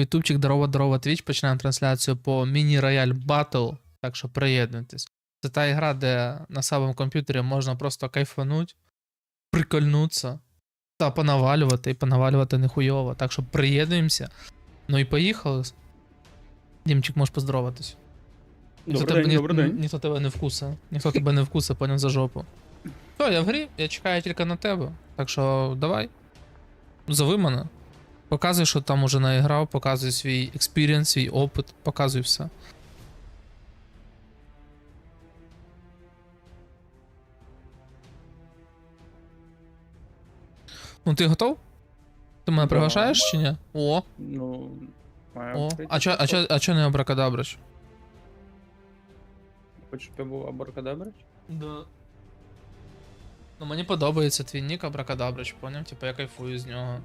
Ютубчик Здорово Здорово Твіч починає трансляцію по міні-рояль Батл, так що приєднуйтесь. Це та ігра, де на самому комп'ютері можна просто кайфануть, прикольнутися та понавалювати, і понавалювати нехуйово. Так що приєднуємося. Ну і поїхали. Дімчик, можеш поздороватись. Ніхто Добрий тебе, день, ні- добрий день. ніхто тебе не вкуса. Ніхто тебе не вкуса, поняв за жопу. Все, я в грі, я чекаю тільки на тебе. Так що давай. Зови мене. Показуй, що там уже наіграв, показуй свій експірієнс, свій опит, показуй все. Ну ти готов? Ти мене приглашаєш чи ні? О, Ну, о. А чо, а чо, а чо не абракадабрич? Хочеш, щоб я був абракадабрич? Да. Ну мені подобається твій нік Абракадабрич, поняв? Типа я кайфую з нього.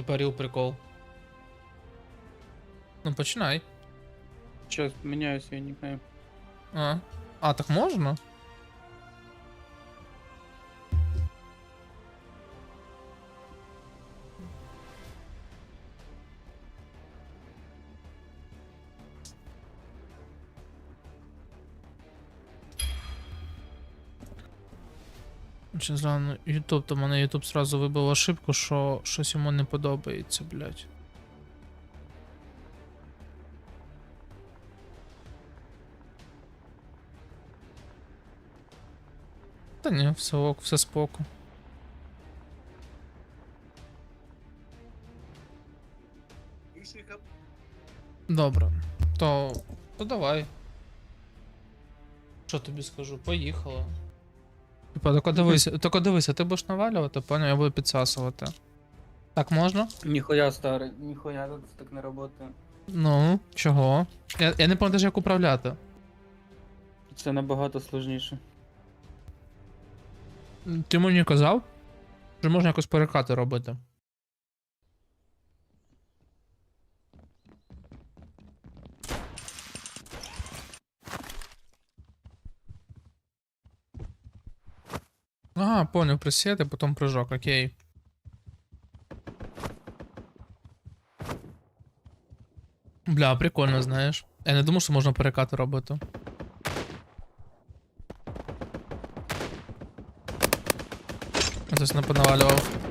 Типа ріл прикол. Ну починай. Сейчас я не знаю. А. А, так можна? Чи зрано Ютуб, то мене Ютуб сразу вибив ошибку, що щось йому не подобається, блядь. Та ні, все ок, все споку. Добре. То. То давай. Що тобі скажу? Поїхали. Типа, тако дивися, тако дивися, ти будеш навалювати, поняв, я буду підсасувати. Так можна? Ніхуя старий, ніхуя тут так не работає. Ну, чого? Я, я не пам'ятаю, як управляти. Це набагато сложніше. Ти мені казав? Що можна якось перекати робити. Ага, понял, присед, а потом прыжок, окей. Бля, прикольно, знаєш. Я не думав, що можна перекати робити. Хтось не понавалював.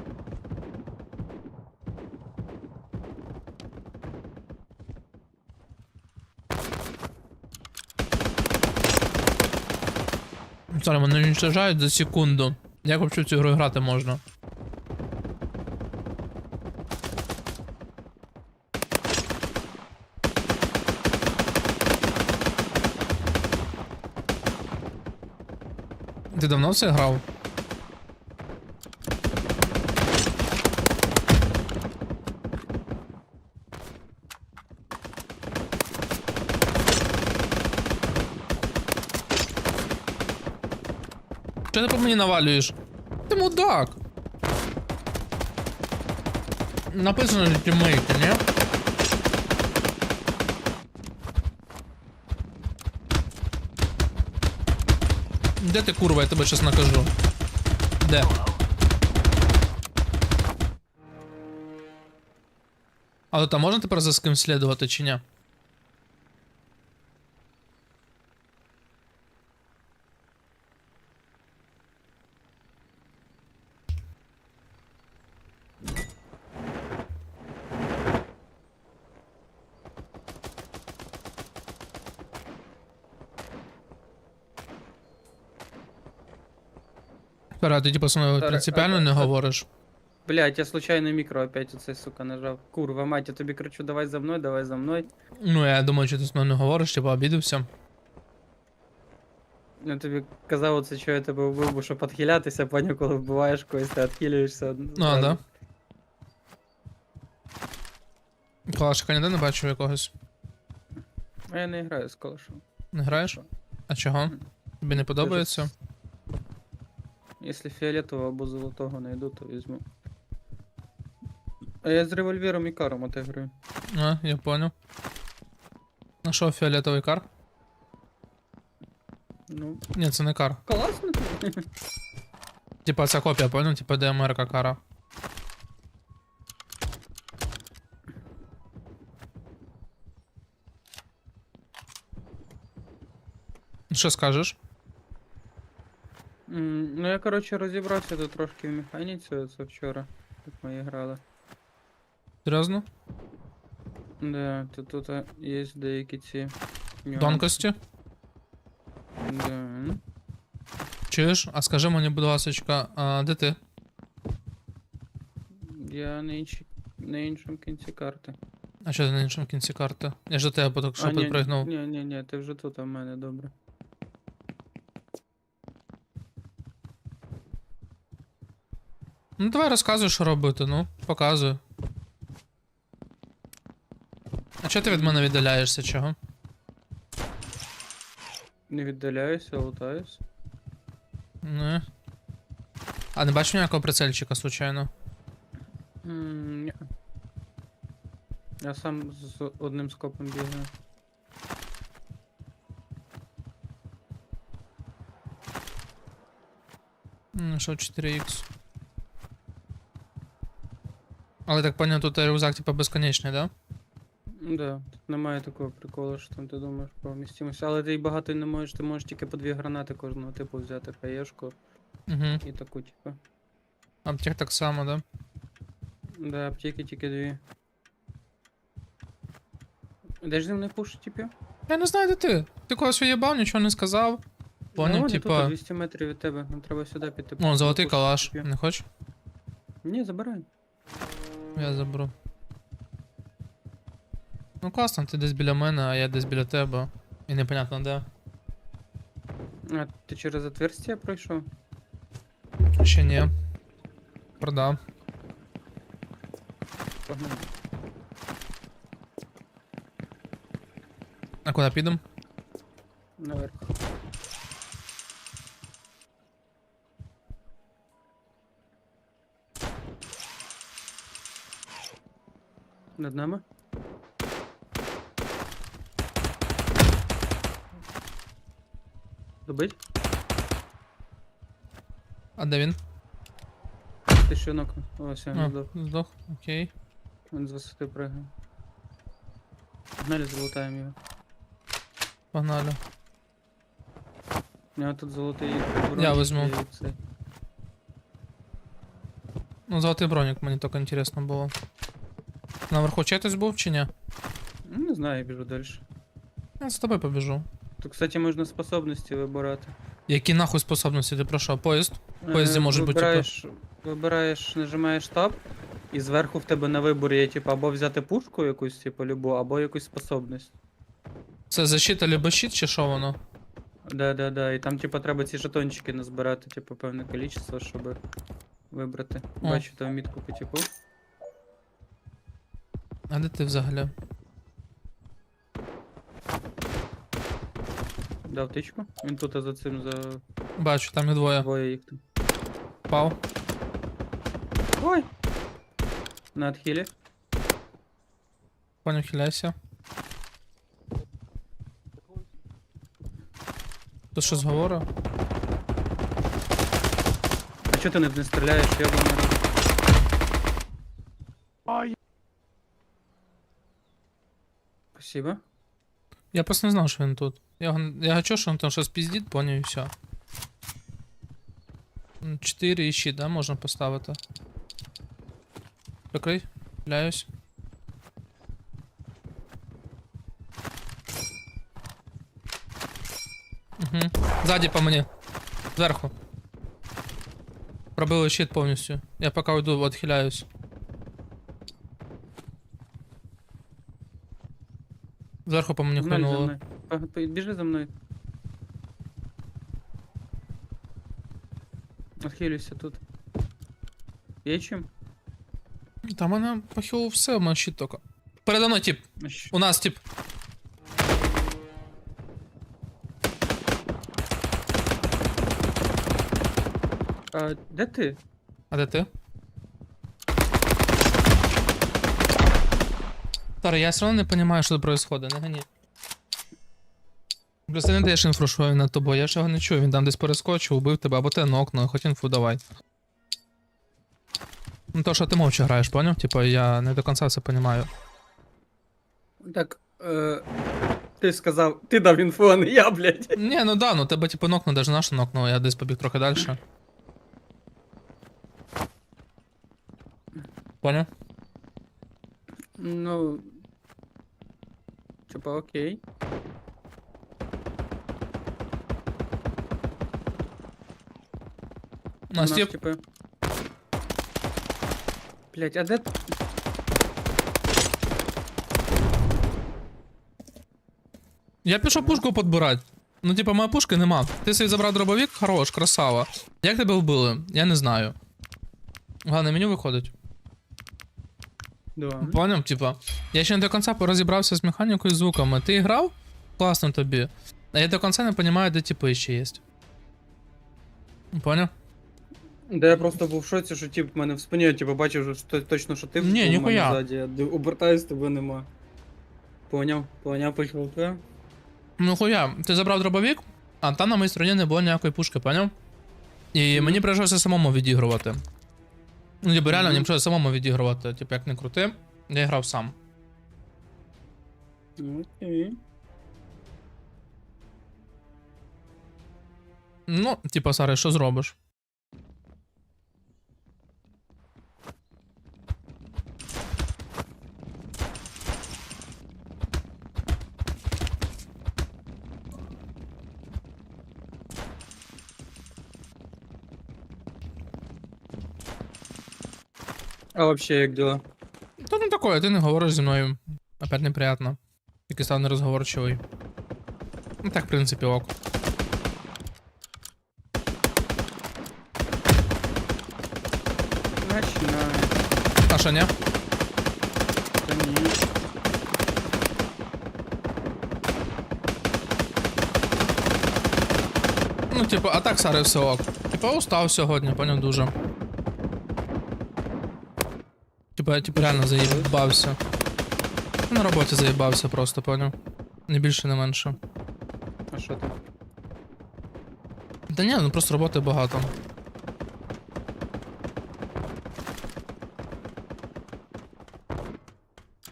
Sorry, мене уничтожають за секунду. Як взагалі в цю гру грати можна? Ти давно все грав? Чого ти по мені навалюєш? Ти мудак. Написано на тіммейті, ні? Де ти курва, я тебе щас накажу. Де? Але там можна тепер за з ким слідувати чи ні? Пера, ти типу мною Старе, принципіально а- не а- говориш. Блять, я случайно мікро опять оце, сука, нажав. Курва, мать, я тобі кричу, давай за мною, давай за мною. Ну, я думаю, що ти з мною не говориш, типу обідався. Я тобі казав оце, що я тебе вбив, бо щоб відхилятися, поняв, коли вбиваєш когось, ти відхилюєшся. А, да? Калашика ніде не бачив якогось. А я не граю з калашом. Не граєш? А чого? Тобі не подобається? Если фиолетового або золотого найду, то візьму. А я с револьвером и каром отыграю. А, я понял. Нашел ну фиолетовый кар? Ну. Нет, це не кар. Класно Типа це копия, понял? Типа ДМР кара. Что скажешь? Ну я, коротше, розібрався тут трошки в механіці, це вчора, як ми грали. Серйозно? Да, тут, тут а, є деякі ці. нюанси. Тонкості? Да. Чуєш? А скажи мені, будь ласочка, а де ти? Я на, іншій, на іншому кінці карти. А що ти на іншому кінці карти? Я ж до тебе потім що підпригнув. Ні, ні, ні, ти вже тут, а в мене добре. Ну давай розказуй, що робити, ну, показуй. А чого ти від мене віддаляєшся, чого? Не віддаляюся, лутаюсь. Не. А не бачив ніякого прицельчика, случайно? М, Ні. Я сам з одним скопом бігаю. Ну, що 4х. Але так поняв, тут рюкзак типа безконечний, да? Да, тут немає такого приколу, що там ти думаєш про вмістимость. Але ти й багато не можеш, ти можеш тільки по дві гранати кожного типу взяти, хаєшку Угу. і таку, типу. Аптек так само, да? Да, аптеки тільки дві. Де ж зі мною пушить, типу? Я не знаю, де ти. Ти когось уїбав, нічого не сказав. Поняв, ну, типа- 200 метрів від тебе, нам треба сюди піти. О, золотий калаш. типу. Не хочеш? Ні, забирай. Я заберу. Ну класно, ти десь біля мене, а я десь біля тебе. І непонятно де. А, ти через отверстие пройшов? Ще ні. Продав. Погнали. А куди підемо? Над нами? Добить? А де він? Ти що ног? Ось А, здох. здох. Окей. Він з висоти пригає. Погнали, залутаємо його. Погнали. У нього тут золотий бронік візьму. і цей. Ну, золотий бронік, мені тільки інтересно було. Наверху четось був чи ні? Ну, не знаю, я біжу далі. Я з тобою побіжу. Тут, кстати, можна способності вибирати. Які нахуй способності ти пройшов? Поїзд? Поїзді Е, може бути, типу- вибираєш, вибираєш, нажимаєш Tab, і зверху в тебе на виборі є, типу, або взяти пушку якусь, типу, любу, або якусь способність. Це защита либо щит, чи що воно? Да, да, да. І там, типу, треба ці жетончики назбирати, типу, певне кількість, щоб вибрати. О. Бачу, там мітку потіку. А де ти взагалі? Дав тичку. Він тут а за цим за Бачу, там і двоє. двоє їх там. Пав. Ой! На отхилі. Поняв, хиляйся. Тут щось говорить? А чого ти не, не стріляєш? Я б не Спасибо. Я просто не знав, що він тут. Я, його- я хочу, що він там щось піздить, поняв і все. 4 і щит, да, можна поставити. Прикрий, Ляюсь. Угу. Ззаді по мені. Зверху. Пробили щит повністю. Я поки йду, відхиляюсь. Зверху по мені Погнали за хлинуло. мною. Пог- пог- Біжи за мною. Отхилюйся тут. Є чим? Та в мене похило все, в мене щит тільки. Передо мною тип. А щ- У нас тип. А, де ти? А де ти? Тара, я все одно не розумію, що происходит, не гані. Просто не даєш інфу, що він над тобою, я ж його не чую, він там десь перескочив, убив тебе, або ти нокнув, хоч інфу давай. Ну то, що ти мовча граєш, поняв? Типа я не до кінця все розумію. Так, е, Ти сказав, ти дав інфу, а не я, блядь. Ні, ну да, ну тебе типу нокну, даже наш нокнув, я десь побіг трохи далі. Поняв? Ну. Типа, окей. У нас є типа. Блять, а де. Я пішов пушку підбирати. Ну, типа, моя пушки нема. Ти собі забрав дробовик, хорош, красава. Як тебе вбили? Я не знаю. Головне, меню виходить. Да. Поняв, типа. Я ще не до кінця розібрався з механікою і звуками. Ти грав? Класно тобі. А я до кінця не розумію, де типи ще є. Поняв? Да я просто був в шоці, що тип в мене в спині, я типу бачив, що точно, що ти Ні, у мене ніхуя. ззаді. Я обертаюсь, тебе нема. Поняв, поняв, почав те. Ну хуя, ти забрав дробовик, а там на моїй стороні не було ніякої пушки, поняв? І мені прийшлося самому відігрувати. Ну, типу, реально, мені прийшлося самому відігрувати, типу, як не крути, я грав сам. Окей. Ну, типа, Сари, що зробиш? А вообще як діла? Та ну такое, ти не говориш зі мною. Опять неприятно. Тільки став нерозговорчивий. Ну так, в принципі, ок. Начинаю. А що, ні? Та ні. Ну, типу, а так, Сари, все ок. Типа, устав сьогодні, поняв дуже. Типа, я типу, реально заїбався. На роботі заїбався просто, поняв. Не більше, не менше. А що ти? Та ні, ну просто роботи багато.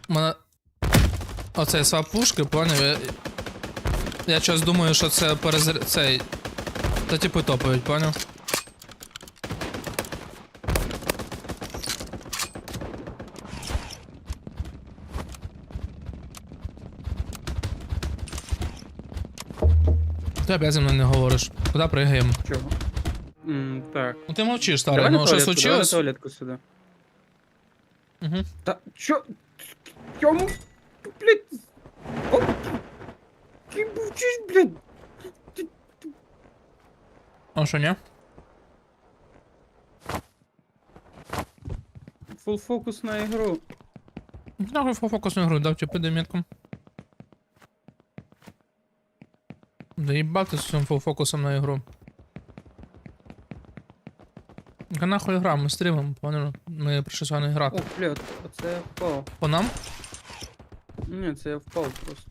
У мене. Оцей свап пушки, поняв? Я, я щось думаю, що це перезар... цей. Та типу топають, поняв? Ти опять зі мною не говориш. Куди пригаємо? Чого? М, так. Ну ти мовчиш, старий, Давай на ну що туалетку, давай на случилось? туалетку сюди. Угу. Та чо? Чому? Блять. О, Ти мовчиш, блядь. А що, ні? Фул фокус на ігру. Нахуй фокусну гру, дав тебе підемітку. Заїбати з цим фокусом на ігру. Яка нахуй гра, ми стрімимо, поняли? Ми прийшли з вами О, грати. блядь, оце я впав. По нам? Ні, це я впав просто.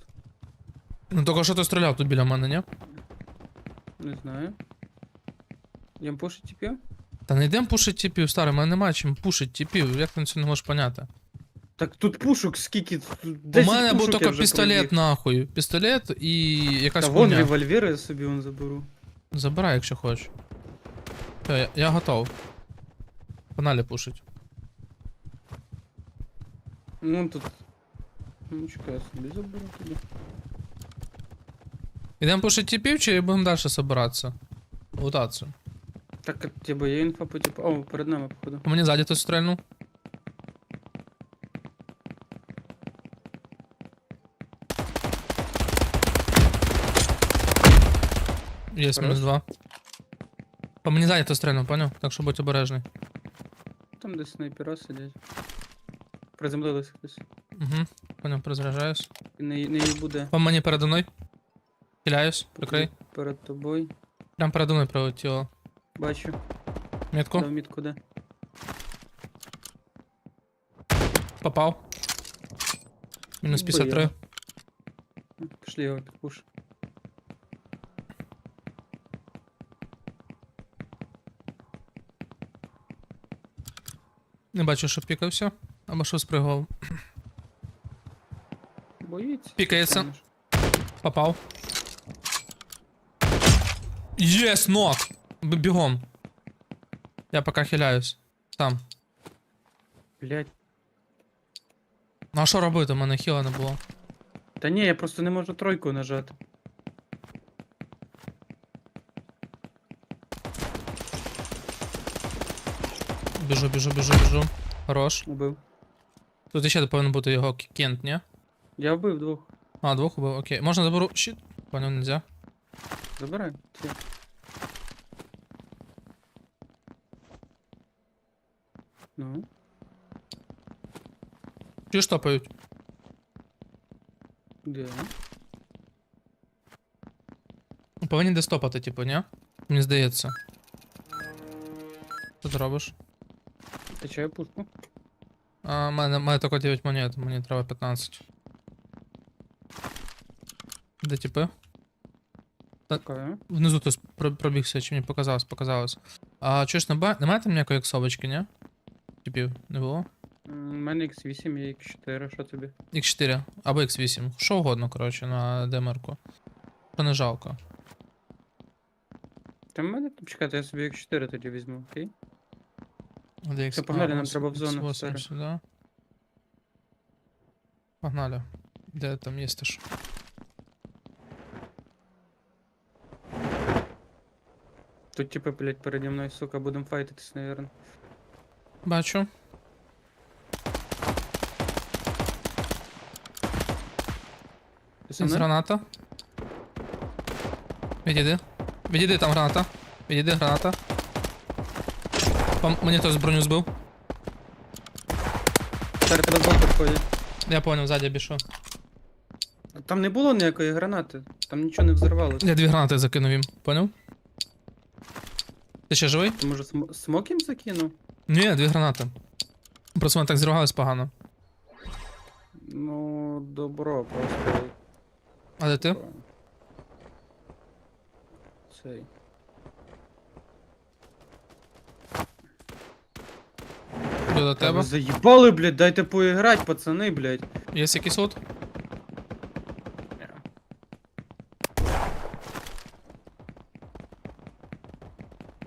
Ну тільки що ти стріляв тут біля мене, ні? Не знаю. Ям пушить типів? Та не йдемо пушить тіпів, старий, мене немає чим пушить тіпів, як ти це не можеш поняти? Так тут пушок скільки? У 10 мене був тільки пістолет, нахуй. Пістолет і якась Та вон хуйня. револьвер я собі вон заберу. Забирай, якщо хочеш. Все, я, я готов. Погнали пушить. Ну тут. Ну чекай, я собі заберу тоді. Ідемо пушить тіпів чи будемо далі собиратися? Лутатися. Так, тебе є інфа по типу. О, перед нами, походу. По мені ззаді хтось стрельнув. Є мінус Хорош. два. По мені ззаді хтось стрельнув, поняв? Так що будь обережний. Там десь снайпера сидять. Приземлились хтось. Угу. Поняв, перезаряджаюсь. І не, не їх буде. По мені передо мною. Хиляюсь, прикрий. Перед тобою. Прям передо мною прилетіло. Бачу. Метку. Дав мітку де. Попав. Мінус 53. Пішли його підпуш. Не бачу, що пікався. Або що спригав. Боїться. Пікається. Попав. Єс, нок! Бігом. Я поки хиляюсь. Там. Блять. Ну а що робити? У мене хіла не було. Та ні, я просто не можу тройку нажати. Біжу, біжу, біжу, біжу. Хорош. Убив. Тут ще повинен бути його кент, ні? Я вбив двох. А, двох убив, окей. Можна заберу щит? Понял, нельзя. Забирай. Ці. Ну. Чи штопають? Де? Повинні десь топати, типу, ні? Мені здається. Що ти робиш? Качаю пушку. А, мене, мене тільки 9 монет, мені треба 15. Де типи? Чекаю. Внизу хтось про- пробігся, чи мені показалось, показалось. А чуєш, нема- немає там ніякої іксовочки, ні? Типів, не було? У мене X8, є X4, що тобі? X4 або X8. Що угодно, коротше, на демерку. То не жалко. Та мене там я собі X4 тоді візьму, окей? Де Все, погнали, нам треба в зону, X8 сюди. Погнали. Де там є ж? Тут типа, блять, переді мною, сука, будем файтитись, наверное. Бачу. Мною? граната. Відійди. Відійди там граната. Відійди граната. Пом- Мені хтось броню збив. Тебе збоку. Я понял, ззаді бішу. Там не було ніякої гранати, там нічого не взорвалося. Я дві гранати закинув їм, понял? Ти ще живий? Ти може см- смок їм закинув? Ні, дві гранати. Просто вони так зірвались погано. Ну, добро, просто. А де ти? Цей. До Та ви тебе. заїбали, блядь, дайте поіграть, пацани, блядь. Є якийсь лут?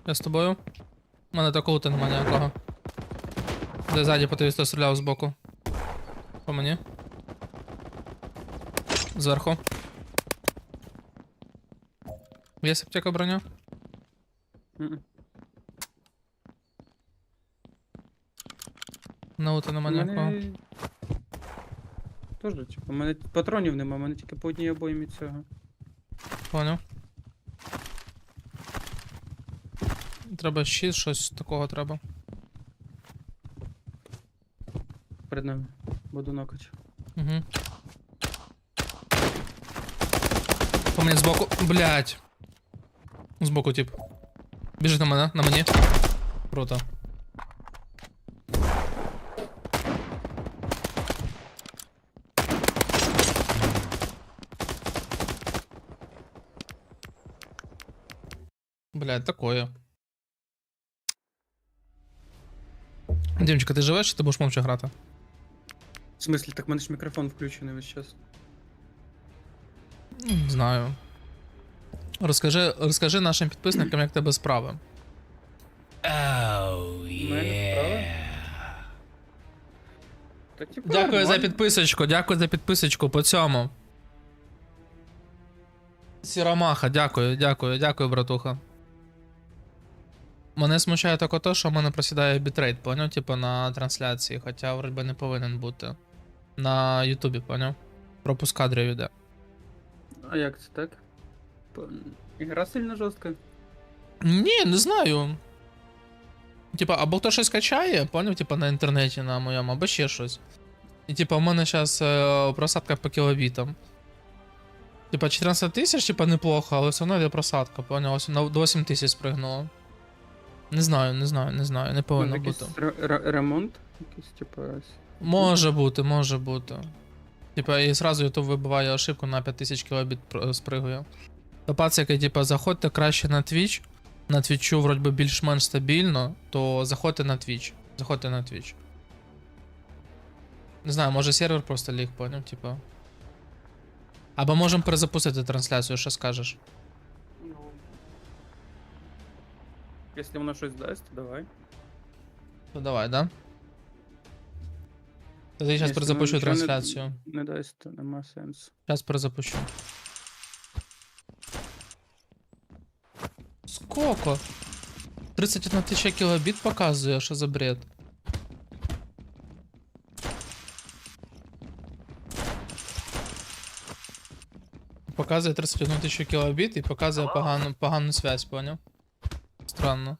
Я з тобою. У мене такого лута нема ніякого. Де ззаді по тобі хто стріляв збоку. По мені. Зверху. Є аптека броня? На лута нема У ніякого. мене... Тоже, типу, у мене патронів нема, у мене тільки по одній обоймі цього. Понял. Треба щит, щось такого треба. Перед нами. Буду нокать. Угу. По мені збоку. Блять. Збоку, тип. Біжить на мене, на мені. Круто. Блять, такое. Дімчика, ти живеш, чи ти будеш мовча грати? В смислі, так в мене ж мікрофон включений весь час. Не знаю. Розкажи, розкажи нашим підписникам, як тебе справи. Та, типу, Дякую за підписочку, дякую за підписочку по цьому. Сіромаха, дякую, дякую, дякую, братуха. Мене смущає тільки то, що в мене просідає бітрейт, поняв? Типу на трансляції, хоча вроді не повинен бути. На Ютубі, поняв? Пропуск кадрів іде. А як це так? Ігра сильно жорстка. Ні, не знаю. Типа, або хто щось качає, поняв, типа на інтернеті на моєму, або ще щось. І типа, у мене зараз е, просадка по кілобітам. Типа 14 тисяч, типа неплохо, але все одно йде просадка, поняв? Ось на 8 тисяч спригнуло. Не знаю, не знаю, не знаю, не повинно Ну, бути. якийсь ре- ре- ремонт? Якийсь, типу, ось. Може бути, може бути. Типа, і зразу YouTube вибиває ошибку на 5000 кілобіт пр- спригує. То пацики, типа, заходьте краще на Twitch. На Твічу вроді би більш-менш стабільно, то заходьте на Twitch. Заходьте на Twitch. Не знаю, може сервер просто ліг, поняв, типа. Або можемо перезапустити трансляцію, що скажеш. Якщо воно щось дасть, давай. Ну давай, да? Тоді зараз перезапущу нічого не- трансляцію. Не дасть, то нема сенсу. Зараз перезапущу. Сколько? 31 тисяча кілобіт показує, що за бред. Показує 31 тисячу кілобіт і показує погану, погану связь, поняв? Turan'la.